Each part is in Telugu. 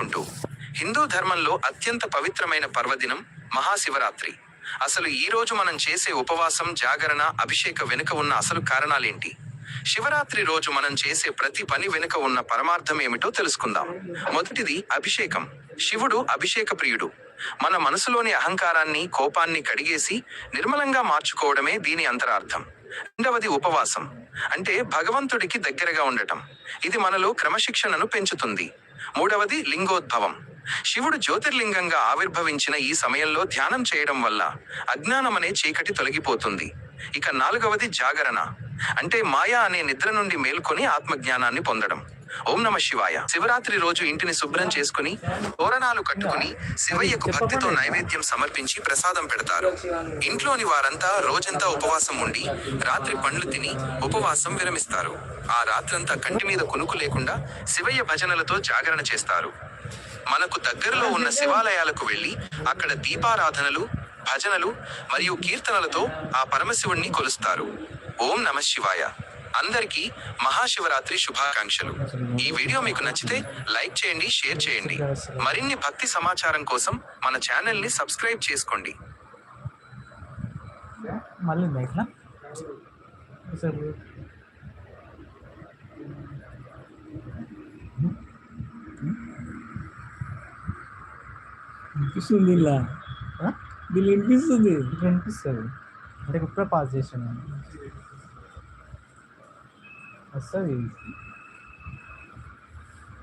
ఉంటూ హిందూ ధర్మంలో అత్యంత పవిత్రమైన పర్వదినం మహాశివరాత్రి. అసలు ఈ రోజు మనం చేసే ఉపవాసం జాగరణ అభిషేక వెనుక ఉన్న అసలు కారణాలేంటి? శివరాత్రి రోజు మనం చేసే ప్రతి పని వెనుక ఉన్న పరమార్థం ఏమిటో తెలుసుకుందాం. మొదటిది అభిషేకం. శివుడు అభిషేక ప్రియుడు. మన మనసులోని అహంకారాన్ని కోపాన్ని కడిగేసి నిర్మలంగా మార్చుకోవడమే దీని అంతరార్థం. రెండవది ఉపవాసం. అంటే భగవంతుడికి దగ్గరగా ఉండటం. ఇది మనలో క్రమశిక్షణను పెంచుతుంది. మూడవది లింగోద్భవం. శివుడు జ్యోతిర్లింగంగా ఆవిర్భవించిన ఈ సమయంలో ధ్యానం చేయడం వల్ల అజ్ఞానం అనే చీకటి తొలగిపోతుంది. ఇక నాలుగవది జాగరణ. అంటే మాయా అనే నిద్ర నుండి మేల్కొని ఆత్మజ్ఞానాన్ని పొందడం. ఓం నమ శివాయ. శివరాత్రి రోజు ఇంటిని శుభ్రం చేసుకుని తోరణాలు కట్టుకుని శివయ్యకు భక్తితో నైవేద్యం సమర్పించి ప్రసాదం పెడతారు. ఇంట్లోని వారంతా రోజంతా ఉపవాసం ఉండి రాత్రి పండ్లు తిని ఉపవాసం విరమిస్తారు. ఆ రాత్రంతా కంటి మీద కునుకు లేకుండా శివయ్య భజనలతో జాగరణ చేస్తారు. మనకు దగ్గరలో ఉన్న శివాలయాలకు వెళ్ళి అక్కడ దీపారాధనలు భజనలు మరియు కీర్తనలతో ఆ పరమశివుణ్ణి కొలుస్తారు. ఓం నమ శివాయ. అందరికీ మహాశివరాత్రి శుభాకాంక్షలు. ఈ వీడియో మీకు నచ్చితే లైక్ చేయండి షేర్ చేయండి. మరిన్ని భక్తి సమాచారం కోసం మన ఛానల్ని సబ్స్క్రైబ్ చేసుకోండి. మళ్ళీ వినిపిస్తుంది ఇలా వినిపిస్తుంది. ఇప్పుడు వినిపిస్తుంది. అంటే ఇప్పుడే పాస్ చేసాను వస్తుంది.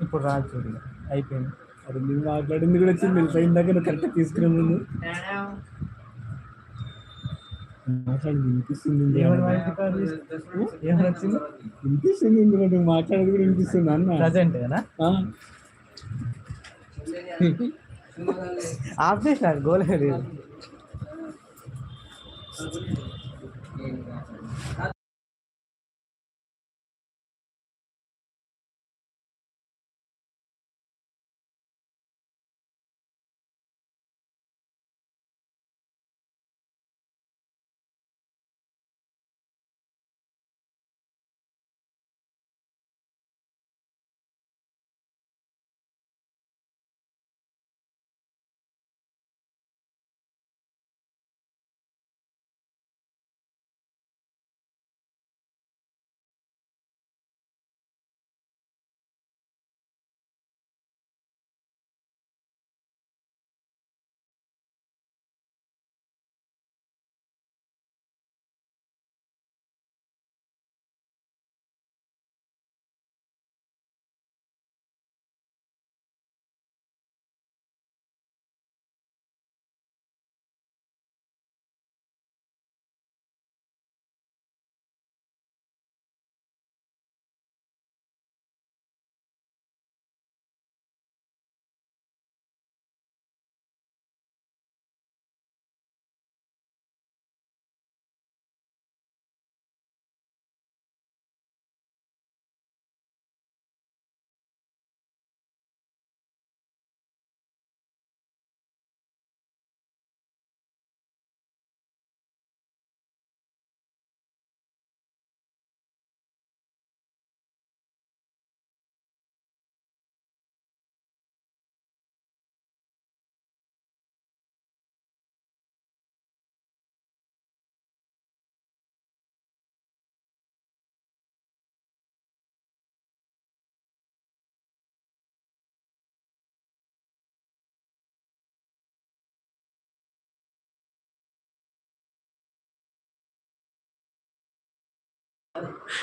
ఇప్పుడు రా చూడు. అయిపోయింది. అది నేను మాట్లాడింది కూడా వచ్చింది తెలుసా ఇందాక నువ్వు కరెక్ట్ తీసుకునే ముందు. మాట్లాడి వినిపిస్తుంది ఏమని వాయిస్ రికార్డ్ చేసి- ఏమని వచ్చింది? వినిపిస్తుంది ఇందులో నువ్వు? మాట్లాడేది కూడా వినిపిస్తుంది అన్న. ప్రజెంట్ కదా. ఆఫ్ చేసిన గోలేదు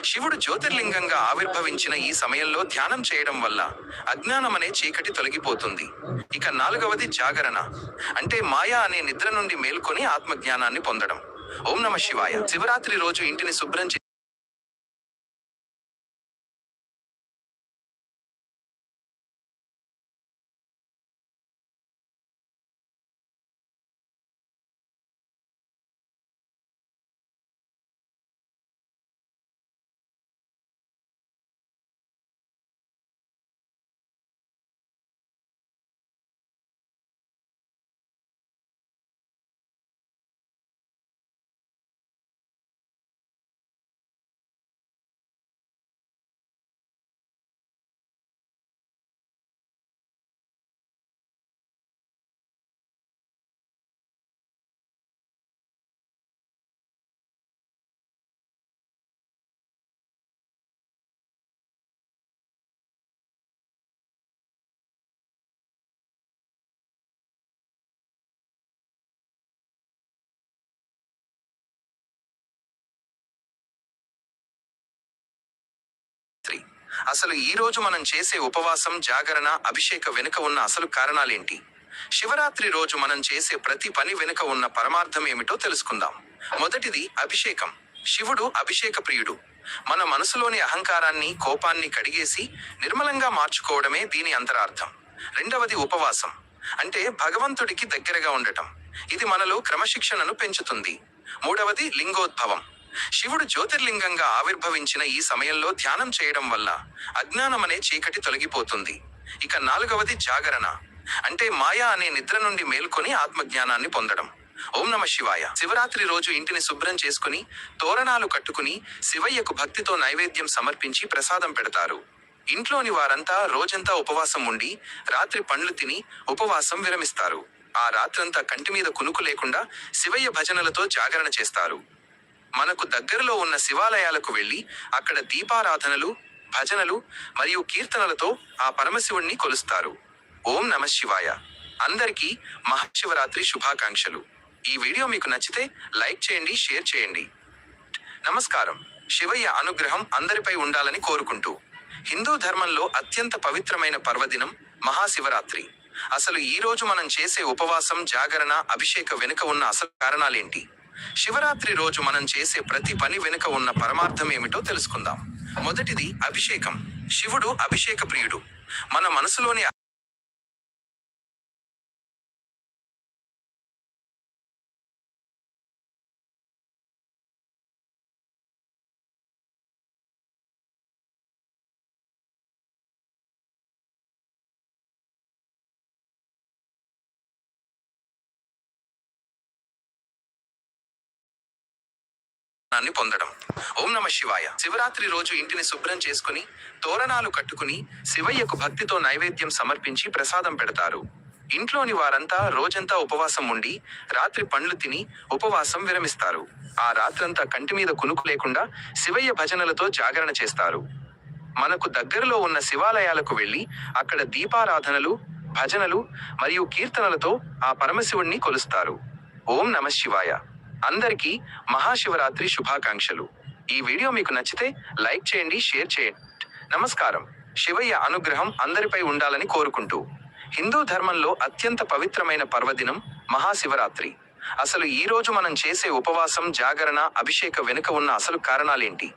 శివుడు జ్యోతిర్లింగంగా ఆవిర్భవించిన ఈ సమయంలో ధ్యానం చేయడం వల్ల అజ్ఞానం అనే చీకటి తొలగిపోతుంది. ఇక నాలుగవది జాగరణ. అంటే మాయా అనే నిద్ర నుండి మేల్కొని ఆత్మజ్ఞానాన్ని పొందడం. ఓం నమ శివాయ. శివరాత్రి రోజు ఇంటిని శుభ్రం అసలు ఈ రోజు మనం చేసే ఉపవాసం జాగరణ అభిషేక వెనుక ఉన్న అసలు కారణాలేంటి? శివరాత్రి రోజు మనం చేసే ప్రతి పని వెనుక ఉన్న పరమార్థం ఏమిటో తెలుసుకుందాం. మొదటిది అభిషేకం. శివుడు అభిషేక ప్రియుడు. మన మనసులోని అహంకారాన్ని కోపాన్ని కడిగేసి నిర్మలంగా మార్చుకోవడమే దీని అంతరార్థం. రెండవది ఉపవాసం. అంటే భగవంతుడికి దగ్గరగా ఉండటం. ఇది మనలో క్రమశిక్షణను పెంచుతుంది. మూడవది లింగోద్భవం. శివుడు జ్యోతిర్లింగంగా ఆవిర్భవించిన ఈ సమయంలో ధ్యానం చేయడం వల్ల అజ్ఞానమనే చీకటి తొలగిపోతుంది. ఇక నాలుగవది జాగరణ. అంటే మాయా అనే నిద్ర నుండి మేల్కొని ఆత్మజ్ఞానాన్ని పొందడం. ఓం నమ శివాయ. శివరాత్రి రోజు ఇంటిని శుభ్రం చేసుకుని తోరణాలు కట్టుకుని శివయ్యకు భక్తితో నైవేద్యం సమర్పించి ప్రసాదం పెడతారు. ఇంట్లోని వారంతా రోజంతా ఉపవాసం ఉండి రాత్రి పండ్లు తిని ఉపవాసం విరమిస్తారు. ఆ రాత్రంతా కంటి మీద కునుకు లేకుండా శివయ్య భజనలతో జాగరణ చేస్తారు. మనకు దగ్గరలో ఉన్న శివాలయాలకు వెళ్ళి అక్కడ దీపారాధనలు భజనలు మరియు కీర్తనలతో ఆ పరమశివుణ్ణి కొలుస్తారు. ఓం నమ శివాయ. అందరికీ మహాశివరాత్రి శుభాకాంక్షలు. ఈ వీడియో మీకు నచ్చితే లైక్ చేయండి షేర్ చేయండి. నమస్కారం. శివయ్య అనుగ్రహం అందరిపై ఉండాలని కోరుకుంటూ. హిందూ ధర్మంలో అత్యంత పవిత్రమైన పర్వదినం మహాశివరాత్రి. అసలు ఈ రోజు మనం చేసే ఉపవాసం జాగరణ అభిషేక వెనుక ఉన్న అసలు కారణాలేంటి? శివరాత్రి రోజు మనం చేసే ప్రతి పని వెనుక ఉన్న పరమార్థం ఏమిటో తెలుసుకుందాం. మొదటిది అభిషేకం. శివుడు అభిషేక ప్రియుడు. మన మనసులోని జ్ఞానాన్ని పొందడం. ఓం నమ శివాయ. శివరాత్రి రోజు ఇంటిని శుభ్రం చేసుకుని తోరణాలు కట్టుకుని శివయ్యకు భక్తితో నైవేద్యం సమర్పించి ప్రసాదం పెడతారు. ఇంట్లోని వారంతా రోజంతా ఉపవాసం ఉండి రాత్రి పండ్లు తిని ఉపవాసం విరమిస్తారు. ఆ రాత్రంతా కంటి మీద కునుకు లేకుండా శివయ్య భజనలతో జాగరణ చేస్తారు. మనకు దగ్గరలో ఉన్న శివాలయాలకు వెళ్ళి అక్కడ దీపారాధనలు భజనలు మరియు కీర్తనలతో ఆ పరమశివుణ్ణి కొలుస్తారు. ఓం నమ శివాయ. అందరికీ మహాశివరాత్రి శుభాకాంక్షలు. ఈ వీడియో మీకు నచ్చితే లైక్ చేయండి షేర్ చేయండి. నమస్కారం. శివయ్య అనుగ్రహం అందరిపై ఉండాలని కోరుకుంటూ. హిందూ ధర్మంలో అత్యంత పవిత్రమైన పర్వదినం మహాశివరాత్రి. అసలు ఈ రోజు మనం చేసే ఉపవాసం జాగరణ అభిషేక వెనుక ఉన్న అసలు కారణాలేంటి?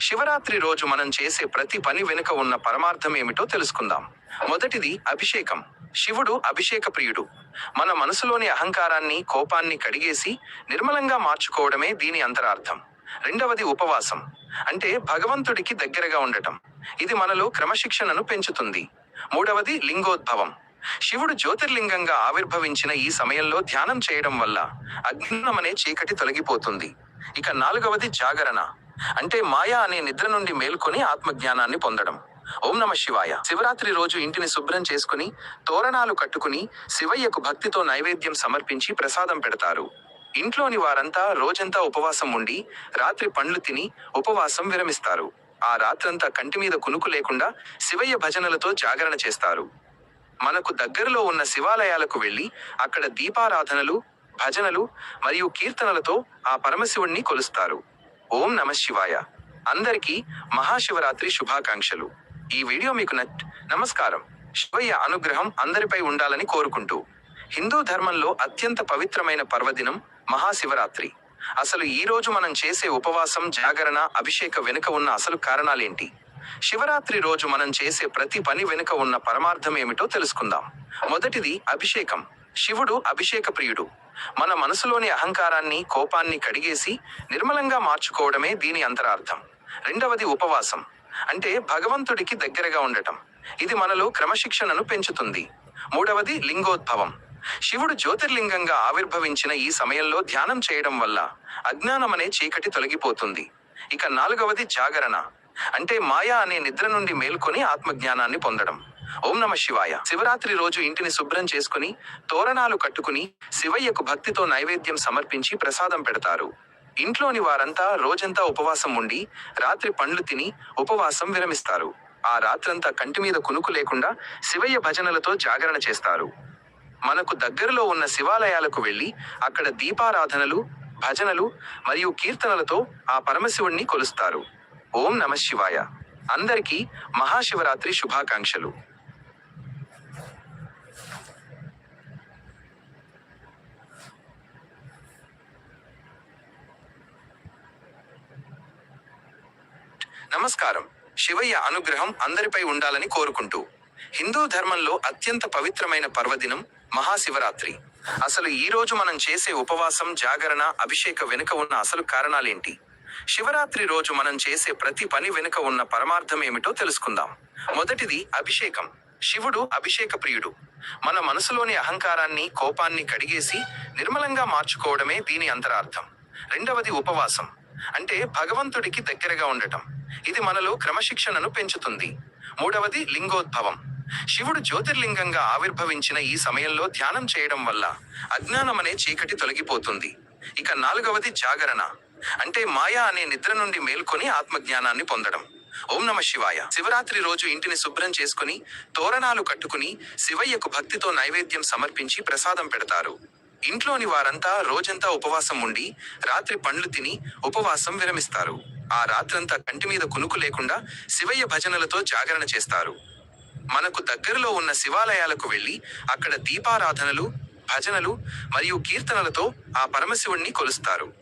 శివరాత్రి రోజు మనం చేసే ప్రతి పని వెనుక ఉన్న పరమార్థం ఏమిటో తెలుసుకుందాం. మొదటిది అభిషేకం. శివుడు అభిషేక ప్రియుడు. మన మనసులోని అహంకారాన్ని కోపాన్ని కడిగేసి నిర్మలంగా మార్చుకోవడమే దీని అంతరార్థం. రెండవది ఉపవాసం. అంటే భగవంతుడికి దగ్గరగా ఉండటం. ఇది మనలో క్రమశిక్షణను పెంచుతుంది. మూడవది లింగోద్భవం. శివుడు జ్యోతిర్లింగంగా ఆవిర్భవించిన ఈ సమయంలో ధ్యానం చేయడం వల్ల అజ్ఞానమనే చీకటి తొలగిపోతుంది. ఇక నాలుగవది జాగరణ. అంటే మాయా అనే నిద్ర నుండి మేల్కొని ఆత్మజ్ఞానాన్ని పొందడం. ఓం నమ శివాయ. శివరాత్రి రోజు ఇంటిని శుభ్రం చేసుకుని తోరణాలు కట్టుకుని శివయ్యకు భక్తితో నైవేద్యం సమర్పించి ప్రసాదం పెడతారు. ఇంట్లోని వారంతా రోజంతా ఉపవాసం ఉండి రాత్రి పండ్లు తిని ఉపవాసం విరమిస్తారు. ఆ రాత్రంతా కంటి మీద కునుకు లేకుండా శివయ్య భజనలతో జాగరణ చేస్తారు. మనకు దగ్గరలో ఉన్న శివాలయాలకు వెళ్ళి అక్కడ దీపారాధనలు భజనలు మరియు కీర్తనలతో ఆ పరమశివుణ్ణి కొలుస్తారు. ఓం నమ శివాయ. అందరికీ మహాశివరాత్రి శుభాకాంక్షలు. ఈ వీడియో మీకు నచ్ నమస్కారం. శివయ్య అనుగ్రహం అందరిపై ఉండాలని కోరుకుంటూ. హిందూ ధర్మంలో అత్యంత పవిత్రమైన పర్వదినం మహాశివరాత్రి. అసలు ఈ రోజు మనం చేసే ఉపవాసం జాగరణ అభిషేక వెనుక ఉన్న అసలు కారణాలేంటి? శివరాత్రి రోజు మనం చేసే ప్రతి పని వెనుక ఉన్న పరమార్థం ఏమిటో తెలుసుకుందాం. మొదటిది అభిషేకం. శివుడు అభిషేక ప్రియుడు. మన మనసులోని అహంకారాన్ని కోపాన్ని కడిగేసి నిర్మలంగా మార్చుకోవడమే దీని అంతరార్థం. రెండవది ఉపవాసం. అంటే భగవంతుడికి దగ్గరగా ఉండటం. ఇది మనలో క్రమశిక్షణను పెంచుతుంది. మూడవది లింగోద్భవం. శివుడు జ్యోతిర్లింగంగా ఆవిర్భవించిన ఈ సమయంలో ధ్యానం చేయడం వల్ల అజ్ఞానమనే చీకటి తొలగిపోతుంది. ఇక నాలుగవది జాగరణ. అంటే మాయా అనే నిద్ర నుండి మేల్కొని ఆత్మజ్ఞానాన్ని పొందడం. ఓం నమ శివాయ. శివరాత్రి రోజు ఇంటిని శుభ్రం చేసుకుని తోరణాలు కట్టుకుని శివయ్యకు భక్తితో నైవేద్యం సమర్పించి ప్రసాదం పెడతారు. ఇంట్లోని వారంతా రోజంతా ఉపవాసం ఉండి రాత్రి పండ్లు తిని ఉపవాసం విరమిస్తారు. ఆ రాత్రంతా కంటి మీద కునుకు లేకుండా శివయ్య భజనలతో జాగరణ చేస్తారు. మనకు దగ్గరలో ఉన్న శివాలయాలకు వెళ్ళి అక్కడ దీపారాధనలు భజనలు మరియు కీర్తనలతో ఆ పరమశివుణ్ణి కొలుస్తారు. ఓం నమ శివాయ. అందరికీ మహాశివరాత్రి శుభాకాంక్షలు. నమస్కారం. శివయ్య అనుగ్రహం అందరిపై ఉండాలని కోరుకుంటూ. హిందూ ధర్మంలో అత్యంత పవిత్రమైన పర్వదినం మహాశివరాత్రి. అసలు ఈ రోజు మనం చేసే ఉపవాసం జాగరణ అభిషేక వెనుక ఉన్న అసలు కారణాలేంటి? శివరాత్రి రోజు మనం చేసే ప్రతి పని వెనుక ఉన్న పరమార్థం ఏమిటో తెలుసుకుందాం. మొదటిది అభిషేకం. శివుడు అభిషేక ప్రియుడు. మన మనసులోని అహంకారాన్ని కోపాన్ని కడిగేసి నిర్మలంగా మార్చుకోవడమే దీని అంతరార్థం. రెండవది ఉపవాసం. అంటే భగవంతుడికి దగ్గరగా ఉండటం. ఇది మనలో క్రమశిక్షణను పెంచుతుంది. మూడవది లింగోద్భవం. శివుడు జ్యోతిర్లింగంగా ఆవిర్భవించిన ఈ సమయంలో ధ్యానం చేయడం వల్ల అజ్ఞానమనే చీకటి తొలగిపోతుంది. ఇక నాలుగవది జాగరణ. అంటే మాయా అనే నిద్ర నుండి మేల్కొని ఆత్మజ్ఞానాన్ని పొందడం. ఓం నమ శివాయ. శివరాత్రి రోజు ఇంటిని శుభ్రం చేసుకుని తోరణాలు కట్టుకుని శివయ్యకు భక్తితో నైవేద్యం సమర్పించి ప్రసాదం పెడతారు. ఇంట్లోని వారంతా రోజంతా ఉపవాసం ఉండి రాత్రి పండ్లు తిని ఉపవాసం విరమిస్తారు. ఆ రాత్రంతా కంటి మీద కునుకు లేకుండా శివయ్య భజనలతో జాగరణ చేస్తారు. మనకు దగ్గరలో ఉన్న శివాలయాలకు వెళ్ళి అక్కడ దీపారాధనలు భజనలు మరియు కీర్తనలతో ఆ పరమశివుణ్ణి కొలుస్తారు.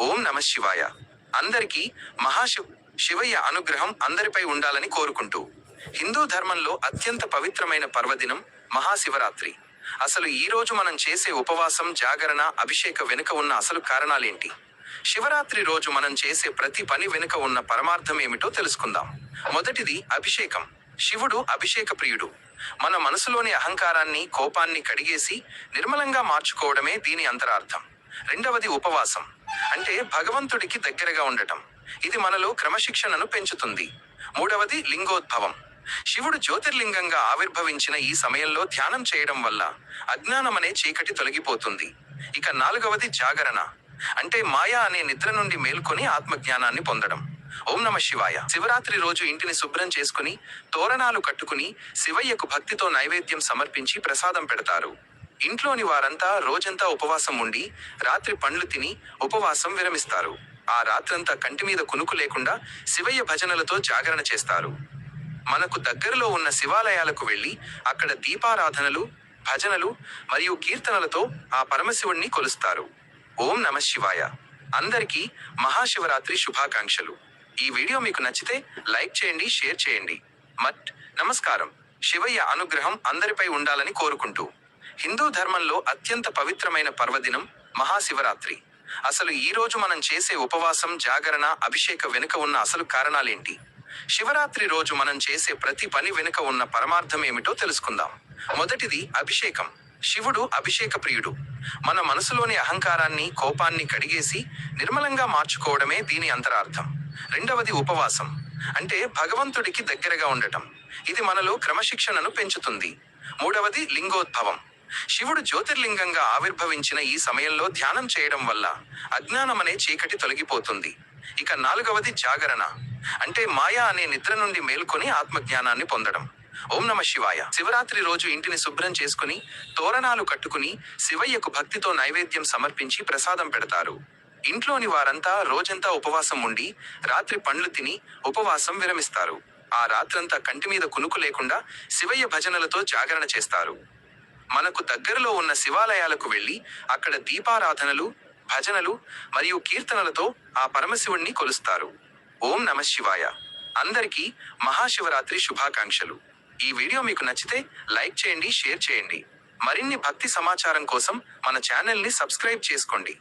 ఓం నమ శివాయ. అందరికీ మహాశివ్ శివయ్య అనుగ్రహం అందరిపై ఉండాలని కోరుకుంటూ. హిందూ ధర్మంలో అత్యంత పవిత్రమైన పర్వదినం మహాశివరాత్రి. అసలు ఈ రోజు మనం చేసే ఉపవాసం జాగరణ అభిషేక వెనుక ఉన్న అసలు కారణాలేంటి? శివరాత్రి రోజు మనం చేసే ప్రతి పని వెనుక ఉన్న పరమార్థం ఏమిటో తెలుసుకుందాం. మొదటిది అభిషేకం. శివుడు అభిషేక ప్రియుడు. మన మనసులోని అహంకారాన్ని కోపాన్ని కడిగేసి నిర్మలంగా మార్చుకోవడమే దీని అంతరార్థం. రెండవది ఉపవాసం. అంటే భగవంతుడికి దగ్గరగా ఉండటం. ఇది మనలో క్రమశిక్షణను పెంచుతుంది. మూడవది లింగోద్భవం. శివుడు జ్యోతిర్లింగంగా ఆవిర్భవించిన ఈ సమయంలో ధ్యానం చేయడం వల్ల అజ్ఞానమనే చీకటి తొలగిపోతుంది. ఇక నాలుగవది జాగరణ. అంటే మాయా అనే నిద్ర నుండి మేల్కొని ఆత్మజ్ఞానాన్ని పొందడం. ఓం నమ శివాయ. శివరాత్రి రోజు ఇంటిని శుభ్రం చేసుకుని తోరణాలు కట్టుకుని శివయ్యకు భక్తితో నైవేద్యం సమర్పించి ప్రసాదం పెడతారు. ఇంట్లోని వారంతా రోజంతా ఉపవాసం ఉండి రాత్రి పండ్లు తిని ఉపవాసం విరమిస్తారు. ఆ రాత్రంతా కంటి మీద కునుకు లేకుండా శివయ్య భజనలతో జాగరణ చేస్తారు. మనకు దగ్గరలో ఉన్న శివాలయాలకు వెళ్ళి అక్కడ దీపారాధనలు భజనలు మరియు కీర్తనలతో ఆ పరమశివుణ్ణి కొలుస్తారు. ఓం నమ శివాయ. అందరికీ మహాశివరాత్రి శుభాకాంక్షలు. ఈ వీడియో మీకు నచ్చితే లైక్ చేయండి షేర్ చేయండి. మట్ నమస్కారం. శివయ్య అనుగ్రహం అందరిపై ఉండాలని కోరుకుంటూ. హిందూ ధర్మంలో అత్యంత పవిత్రమైన పర్వదినం మహాశివరాత్రి. అసలు ఈ రోజు మనం చేసే ఉపవాసం జాగరణ అభిషేక వెనుక ఉన్న అసలు కారణాలేంటి? శివరాత్రి రోజు మనం చేసే ప్రతి పని వెనుక ఉన్న పరమార్థం ఏమిటో తెలుసుకుందాం. మొదటిది అభిషేకం. శివుడు అభిషేక ప్రియుడు. మన మనసులోని అహంకారాన్ని కోపాన్ని కడిగేసి నిర్మలంగా మార్చుకోవడమే దీని అంతరార్థం. రెండవది ఉపవాసం. అంటే భగవంతుడికి దగ్గరగా ఉండటం. ఇది మనలో క్రమశిక్షణను పెంచుతుంది. మూడవది లింగోద్భవం. శివుడు జ్యోతిర్లింగంగా ఆవిర్భవించిన ఈ సమయంలో ధ్యానం చేయడం వల్ల అజ్ఞానమనే చీకటి తొలగిపోతుంది. ఇక నాలుగవది జాగరణ. అంటే మాయా అనే నిద్ర నుండి మేల్కొని ఆత్మజ్ఞానాన్ని పొందడం. ఓం నమ శివాయ. శివరాత్రి రోజు ఇంటిని శుభ్రం చేసుకుని తోరణాలు కట్టుకుని శివయ్యకు భక్తితో నైవేద్యం సమర్పించి ప్రసాదం పెడతారు. ఇంట్లోని వారంతా రోజంతా ఉపవాసం ఉండి రాత్రి పండ్లు తిని ఉపవాసం విరమిస్తారు. ఆ రాత్రంతా కంటి మీద కునుకు లేకుండా శివయ్య భజనలతో జాగరణ చేస్తారు. మనకు దగ్గరలో ఉన్న శివాలయాలకు వెళ్ళి అక్కడ దీపారాధనలు భజనలు మరియు కీర్తనలతో ఆ పరమశివుణ్ణి కొలుస్తారు. ఓం నమ శివాయ. అందరికీ మహాశివరాత్రి శుభాకాంక్షలు. ఈ వీడియో మీకు నచ్చితే లైక్ చేయండి షేర్ చేయండి. మరిన్ని భక్తి సమాచారం కోసం మన ఛానల్ని సబ్స్క్రైబ్ చేసుకోండి.